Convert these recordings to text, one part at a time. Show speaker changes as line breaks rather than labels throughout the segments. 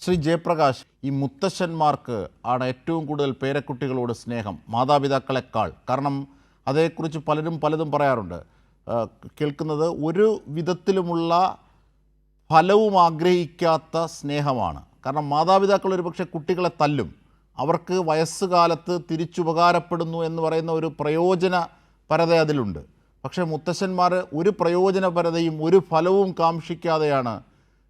ശ്രീ ജയപ്രകാശ് ഈ മുത്തശ്ശന്മാർക്ക് ആണ് ഏറ്റവും കൂടുതൽ പേരക്കുട്ടികളോട് സ്നേഹം മാതാപിതാക്കളെക്കാൾ കാരണം അതേക്കുറിച്ച് പലരും പലതും പറയാറുണ്ട്. കേൾക്കുന്നത് ഒരു വിധത്തിലുമുള്ള ഫലവും ആഗ്രഹിക്കാത്ത സ്നേഹമാണ്. കാരണം മാതാപിതാക്കൾ ഒരുപക്ഷെ കുട്ടികളെ തല്ലും. അവർക്ക് വയസ്സുകാലത്ത് തിരിച്ചുപകാരപ്പെടുന്നു എന്ന് പറയുന്ന ഒരു പ്രയോജനപരത അതിലുണ്ട്. പക്ഷേ മുത്തശ്ശന്മാർ ഒരു പ്രയോജനപരതയും ഒരു ഫലവും കാക്ഷിക്കാതെയാണ്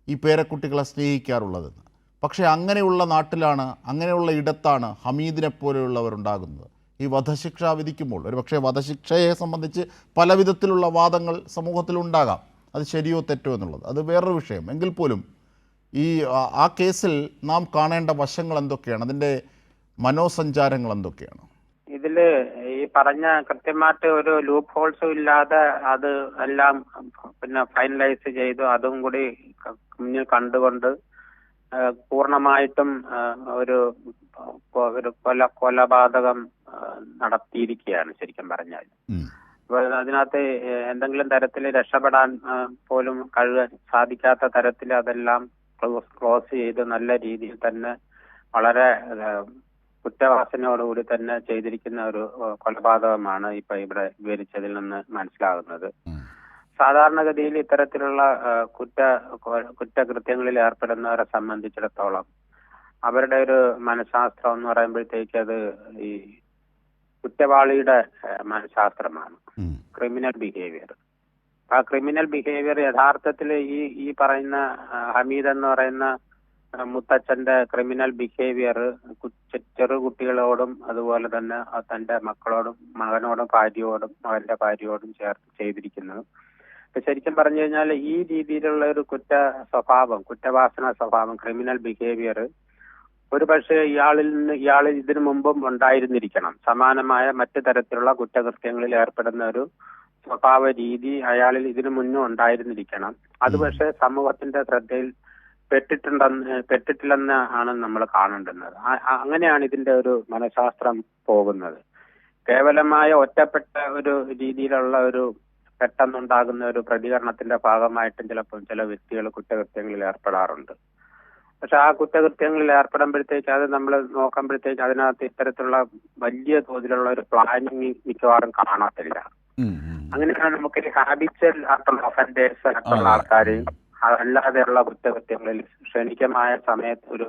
ഈ പേരക്കുട്ടികളെ സ്നേഹിക്കാറുള്ളതെന്ന് പക്ഷേ അങ്ങനെയുള്ള നാട്ടിലാണ് അങ്ങനെയുള്ള ഇടത്താണ് ഹമീദിനെ പോലെയുള്ളവരുണ്ടാകുന്നത് ഈ വധശിക്ഷ വിധിക്കുമ്പോൾ ഒരു പക്ഷേ വധശിക്ഷയെ സംബന്ധിച്ച് പല വിധത്തിലുള്ള വാദങ്ങൾ സമൂഹത്തിലുണ്ടാകാം അത് ശരിയോ തെറ്റോ എന്നുള്ളത്. അത് വേറൊരു വിഷയം. എങ്കിൽ പോലും ഈ ആ- കേസിൽ നാം കാണേണ്ട വശങ്ങൾ എന്തൊക്കെയാണ്? അതിന്റെ മനോസഞ്ചാരങ്ങൾ എന്തൊക്കെയാണ്?
ഇതിൽ ഈ പറഞ്ഞ കൃത്യമായിട്ട് ഒരു ലൂപ്പ് ഹോൾസും ഇല്ലാതെ അത് എല്ലാം പിന്നെ ഫൈനലൈസ് ചെയ്തു. അതും കൂടി കണ്ടുകൊണ്ട് പൂർണമായിട്ടും ഒരു ഒരു കൊല കൊലപാതകം നടത്തിയിരിക്കുകയാണ് ശരിക്കും പറഞ്ഞാൽ
ഉം.
അപ്പൊ അതിനകത്ത് എന്തെങ്കിലും തരത്തിൽ രക്ഷപ്പെടാൻ പോലും കഴിയാൻ സാധിക്കാത്ത തരത്തിൽ അതെല്ലാം ക്ലോസ് ക്ലോസ് ചെയ്ത് നല്ല രീതിയിൽ തന്നെ വളരെ കുറ്റവാസനയോടുകൂടി തന്നെ ചെയ്തിരിക്കുന്ന ഒരു കൊലപാതകമാണ് ഇപ്പൊ ഇവിടെ വിവരിച്ചതിൽ നിന്ന് മനസ്സിലാകുന്നത്. സാധാരണഗതിയിൽ ഇത്തരത്തിലുള്ള കുറ്റ കുറ്റകൃത്യങ്ങളിൽ ഏർപ്പെടുന്നവരെ സംബന്ധിച്ചിടത്തോളം അവരുടെ ഒരു മനഃശാസ്ത്രം എന്ന് പറയുമ്പോഴത്തേക്ക് അത് ഈ കുറ്റവാളിയുടെ മനഃശാസ്ത്രമാണ്. ക്രിമിനൽ ബിഹേവിയർ ആ ക്രിമിനൽ ബിഹേവിയർ യഥാർത്ഥത്തിൽ ഈ ഈ പറയുന്ന ഹമീദ് എന്ന് പറയുന്ന മുത്തച്ഛന്റെ ക്രിമിനൽ ബിഹേവിയർ ചെറു കുട്ടികളോടും അതുപോലെ തന്നെ തന്റെ മക്കളോടും മകനോടും ഭാര്യയോടും മകന്റെ ഭാര്യയോടും ചേർത്ത് ചെയ്തിരിക്കുന്നത് ശരിക്കും പറഞ്ഞു കഴിഞ്ഞാൽ ഈ രീതിയിലുള്ള ഒരു കുറ്റ സ്വഭാവം കുറ്റവാസന സ്വഭാവം ക്രിമിനൽ ബിഹേവിയർ ഒരു പക്ഷേ ഇയാളിൽ നിന്ന് ഇയാൾ ഇതിനു മുമ്പും ഉണ്ടായിരുന്നിരിക്കണം. സമാനമായ മറ്റു തരത്തിലുള്ള കുറ്റകൃത്യങ്ങളിൽ ഏർപ്പെടുന്ന ഒരു സ്വഭാവ രീതി അയാളിൽ ഇതിനു മുന്നും ഉണ്ടായിരുന്നിരിക്കണം. അത് പക്ഷേ സമൂഹത്തിന്റെ ശ്രദ്ധയിൽ പെട്ടിട്ടുണ്ടെന്ന് പെട്ടിട്ടില്ലെന്ന് ആണ് നമ്മൾ കാണേണ്ടുന്നത്. അങ്ങനെയാണ് ഇതിന്റെ ഒരു മനഃശാസ്ത്രം പോകുന്നത്. കേവലമായ ഒറ്റപ്പെട്ട ഒരു രീതിയിലുള്ള ഒരു പെട്ടെന്നുണ്ടാകുന്ന ഒരു പ്രതികരണത്തിന്റെ ഭാഗമായിട്ടും ചിലപ്പോൾ ചില വ്യക്തികൾ കുറ്റകൃത്യങ്ങളിൽ ഏർപ്പെടാറുണ്ട് പക്ഷെ ആ കുറ്റകൃത്യങ്ങളിൽ ഏർപ്പെടുമ്പോഴത്തേക്ക് അത് നമ്മൾ നോക്കുമ്പോഴത്തേക്ക് അതിനകത്ത് ഇത്തരത്തിലുള്ള വലിയ തോതിലുള്ള ഒരു പ്ലാനിങ് മിക്കവാറും കാണത്തില്ല. അങ്ങനെയാണ് നമുക്ക് ഈ ഹാബിച്വൽ ആയിട്ടുള്ള ഒഫൻഡേഴ്സ് ആയിട്ടുള്ള. ആൾക്കാരെയും അല്ലാതെയുള്ള കുറ്റകൃത്യങ്ങളിൽ ക്ഷണികമായ സമയത്ത് ഒരു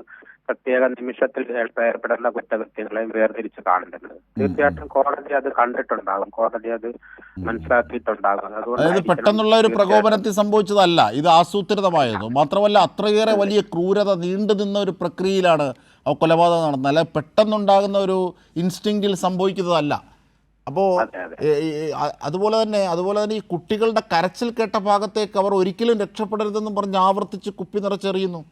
പ്രത്യേക നിമിഷത്തിൽ ഏർപ്പെ- ഏർപ്പെടുന്ന കുറ്റകൃത്യങ്ങളെയും വേർതിരിച്ച് കാണേണ്ടത് തീർച്ചയായിട്ടും കോടതി അത് കണ്ടിട്ടുണ്ടാകും. കോടതി അത് മനസ്സിലാക്കിയിട്ടുണ്ടാകും.
അതായത് പെട്ടെന്നുള്ള ഒരു പ്രകോപനത്തിൽ സംഭവിച്ചതല്ല. ഇത് ആസൂത്രിതമായിരുന്നു. മാത്രമല്ല അത്രയേറെ വലിയ ക്രൂരത നീണ്ടു നിന്ന ഒരു പ്രക്രിയയിലാണ് കൊലപാതകം നടന്നത്. അല്ല പെട്ടെന്നുണ്ടാകുന്ന ഒരു ഇൻസ്റ്റിങ്റ്റിൽ സംഭവിക്കുന്നതല്ല. അപ്പോൾ
അതെ
അതുപോലെ തന്നെ അതുപോലെ തന്നെ ഈ കുട്ടികളുടെ കരച്ചിൽ കേട്ട ഭാഗത്തേക്ക് അവർ ഒരിക്കലും രക്ഷപ്പെടരുതെന്നും പറഞ്ഞ് ആവർത്തിച്ച് കുപ്പി നിറച്ചെറിയുന്നു.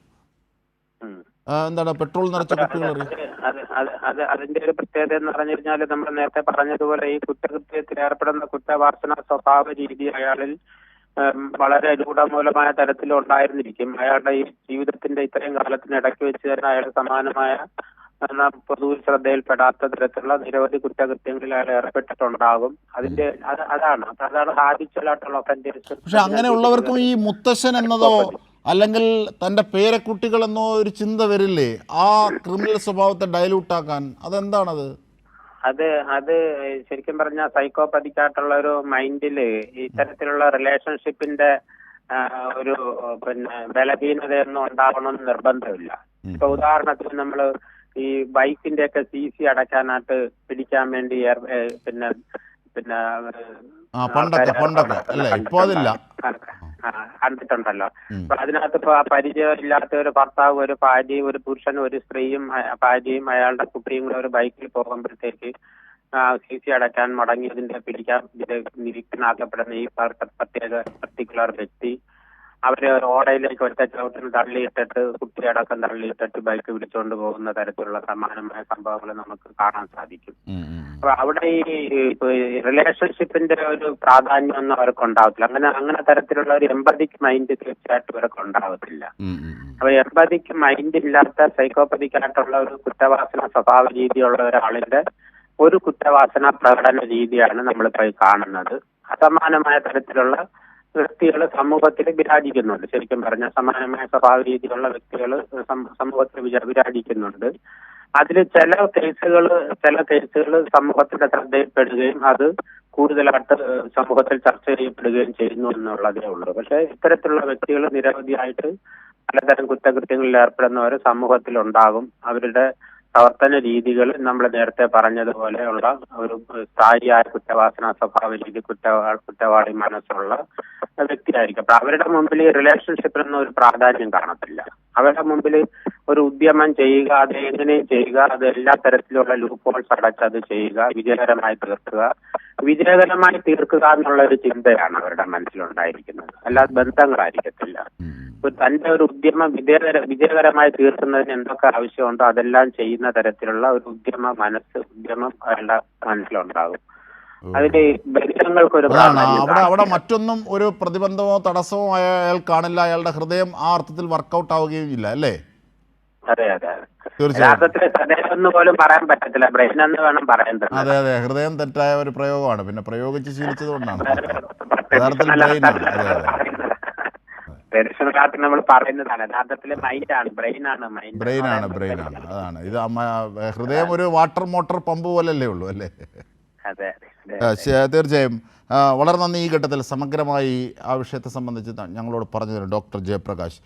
എന്താണ് പെട്രോൾ നിറച്ച കുപ്പികൾ എറിയും
അത് അത് അത് അതിന്റെ ഒരു പ്രത്യേകത എന്ന് പറഞ്ഞു കഴിഞ്ഞാൽ നമ്മൾ നേരത്തെ പറഞ്ഞതുപോലെ ഈ കുറ്റകൃത്യത്തിൽ ഏർപ്പെടുന്ന കുറ്റവാസന സ്വഭാവ രീതി അയാളിൽ വളരെ രൂഢമൂലമായ തരത്തിൽ ഉണ്ടായിരുന്നിരിക്കും. അയാളുടെ ഈ ജീവിതത്തിന്റെ ഇത്രയും കാലത്തിനിടയ്ക്ക് വെച്ച് തന്നെ അയാൾ സമാനമായ എന്നാൽ പൊതു ശ്രദ്ധയിൽപ്പെടാത്ത തരത്തിലുള്ള നിരവധി കുറ്റകൃത്യങ്ങളിൽ അയാൾ ഏർപ്പെട്ടിട്ടുണ്ടാകും. അതിന്റെ അത് അതാണ്. അതാണ് ഹാബിച്വലായിട്ടുള്ള ഒഫൻഡേഴ്സ്
പക്ഷെ അങ്ങനെയുള്ളവർക്കും ഈ മുത്തശ്ശൻ എന്നതോ അല്ലെങ്കിൽ തന്റെ പേരക്കുട്ടികളെന്നോ ഒരു ചിന്ത വരില്ലേ? ആ ക്രിമിനൽ സ്വഭാവത്തെ ഡയലൂട്ടാക്കാൻ അതെന്താണത്?
അത് അത് ശരിക്കും പറഞ്ഞാൽ സൈക്കോപ്പതിക്കായിട്ടുള്ള ഒരു മൈൻഡിൽ ഇത്തരത്തിലുള്ള റിലേഷൻഷിപ്പിന്റെ ഒരു പിന്നെ ബലഹീനതയൊന്നും ഉണ്ടാവണമെന്ന് നിർബന്ധമില്ല. ഇപ്പൊ ഉദാഹരണത്തിന് നമ്മൾ ഈ ബൈക്കിന്റെ ഒക്കെ സി സി അടയ്ക്കാനായിട്ട് പിടിക്കാൻ വേണ്ടി പിന്നെ പിന്നെ
ആ പണ്ടൊക്കെ പണ്ടൊക്കെ അല്ലേ? ഇപ്പോൾ അതില്ല.
ആ, കണ്ടിട്ടുണ്ടല്ലോ. അപ്പൊ അതിനകത്ത് ഇപ്പൊ പരിചയമില്ലാത്ത ഒരു ഭർത്താവ് ഒരു ഭാര്യയും ഒരു പുരുഷൻ ഒരു സ്ത്രീയും ഭാര്യയും അയാളുടെ കുട്ടിയും കൂടെ ഒരു ബൈക്കിൽ പോകുമ്പോഴത്തേക്ക് സി സി അടയ്ക്കാൻ മടങ്ങിയതിന്റെ പിടിക്കാൻ നിരീക്ഷണാക്കപ്പെടുന്ന ഈ പ്രത്യേക പർട്ടിക്കുലർ വ്യക്തി അവർ ഓടയിലേക്ക് ഒറ്റ ചവിട്ടിൽ തള്ളിയിട്ടിട്ട് കുട്ടിയടക്കം തള്ളിയിട്ടിട്ട് ബൈക്ക് പിടിച്ചുകൊണ്ട് പോകുന്ന തരത്തിലുള്ള സമാനമായ സംഭവങ്ങൾ നമുക്ക് കാണാൻ സാധിക്കും. അപ്പൊ അവിടെ ഈ റിലേഷൻഷിപ്പിന്റെ ഒരു പ്രാധാന്യം ഒന്നും അവർക്ക് ഉണ്ടാവത്തില്ല അങ്ങനെ അങ്ങനെ തരത്തിലുള്ള ഒരു എമ്പതിക് മൈൻഡ് തീർച്ചയായിട്ടും ഇവർക്ക് ഉണ്ടാവത്തില്ല. അപ്പൊ എമ്പതിക് മൈൻഡ് ഇല്ലാത്ത സൈക്കോപ്പതിക്കായിട്ടുള്ള ഒരു കുറ്റവാസന സ്വഭാവ രീതിയുള്ള ഒരാളിന്റെ ഒരു കുറ്റവാസന പ്രകടന രീതിയാണ് നമ്മളിപ്പോ കാണുന്നത് അസമാനമായ തരത്തിലുള്ള വ്യക്തികൾ സമൂഹത്തിൽ വിരാജിക്കുന്നുണ്ട്. ശരിക്കും പറഞ്ഞ സമാനമായ സ്വഭാവ രീതിയിലുള്ള വ്യക്തികൾ സമൂഹത്തിൽ വിരാജിക്കുന്നുണ്ട്. അതിൽ ചില കേസുകൾ ചില കേസുകൾ സമൂഹത്തിന്റെ ശ്രദ്ധയിൽപ്പെടുകയും അത് കൂടുതലായിട്ട് സമൂഹത്തിൽ ചർച്ച ചെയ്യപ്പെടുകയും ചെയ്യുന്നു എന്നുള്ളതേ ഉള്ളൂ. പക്ഷേ ഇത്തരത്തിലുള്ള വ്യക്തികൾ നിരവധിയായിട്ട് പലതരം കുറ്റകൃത്യങ്ങളിൽ ഏർപ്പെടുന്നവർ സമൂഹത്തിൽ ഉണ്ടാകും അവരുടെ പ്രവർത്തന രീതികൾ നമ്മൾ നേരത്തെ പറഞ്ഞതുപോലെയുള്ള ഒരു സ്ഥായിയായ കുറ്റവാസന സ്വഭാവ രീതി കുറ്റവാ കുറ്റവാളി മനസ്സുള്ള വ്യക്തിയായിരിക്കും. അപ്പൊ അവരുടെ മുമ്പിൽ ഈ റിലേഷൻഷിപ്പിനൊന്നും ഒരു പ്രാധാന്യം കാണത്തില്ല. അവരുടെ മുമ്പിൽ ഒരു ഉദ്യമം ചെയ്യുക അത് എങ്ങനെയും ചെയ്യുക അത് എല്ലാ തരത്തിലുള്ള ലൂപ്പുകൾ ഹോൾസ് അടച്ച് അത് ചെയ്യുക വിജയകരമായി തീർക്കുക വിജയകരമായി തീർക്കുക എന്നുള്ള ഒരു ചിന്തയാണ് അവരുടെ മനസ്സിലുണ്ടായിരിക്കുന്നത്. അല്ലാതെ ബന്ധങ്ങളായിരിക്കത്തില്ല. തന്റെ ഒരു ഉദ്യമം വിജയകര വിജയകരമായി തീർക്കുന്നതിന് എന്തൊക്കെ ആവശ്യമുണ്ടോ അതെല്ലാം ചെയ്യുന്ന തരത്തിലുള്ള ഒരു ഉദ്യമ മനസ്സ് ഉദ്യമം അയാളുടെ മനസ്സിലുണ്ടാകും.
അവിടെ അവിടെ മറ്റൊന്നും ഒരു പ്രതിബന്ധമോ തടസ്സമോ അയാൾ കാണില്ല അയാളുടെ ഹൃദയം ആ അർത്ഥത്തിൽ വർക്കൗട്ട് ആവുകയും ഇല്ല അല്ലേ?
അതെ അതെ യഥാർത്ഥത്തിൽ ഹൃദയം പോലും പറയാൻ പറ്റത്തില്ല. ബ്രെയിൻ എന്ന് വേണം പറയേണ്ടത്
അതെ അതെ ഹൃദയം തെറ്റായ ഒരു പ്രയോഗമാണ്. പിന്നെ പ്രയോഗിച്ച് ശീലിച്ചത് കൊണ്ടാണ്. യഥാർത്ഥത്തിൽ ബ്രെയിനാണ്. അതെ അതെ.
ദർശനകാലത്ത് നമ്മൾ പറയുന്നതാണ്. യഥാർത്ഥത്തിൽ മൈൻഡാണ് ബ്രെയിനാണ് മൈൻഡ് ആണ്
ബ്രെയിനാണ് ബ്രെയിനാണ് അതാണ് ഇത് അമ്മ ഹൃദയം ഒരു വാട്ടർ മോട്ടർ പമ്പ് പോലല്ലേ ഉള്ളൂ അല്ലേ?
അതെ
തീർച്ചയായും. വളരെ നന്ദി ഈ ഘട്ടത്തിൽ സമഗ്രമായി ആ വിഷയത്തെ സംബന്ധിച്ച് ഞങ്ങളോട് ഞങ്ങളോട് പറഞ്ഞതിന് ഡോക്ടർ ജയപ്രകാശ്.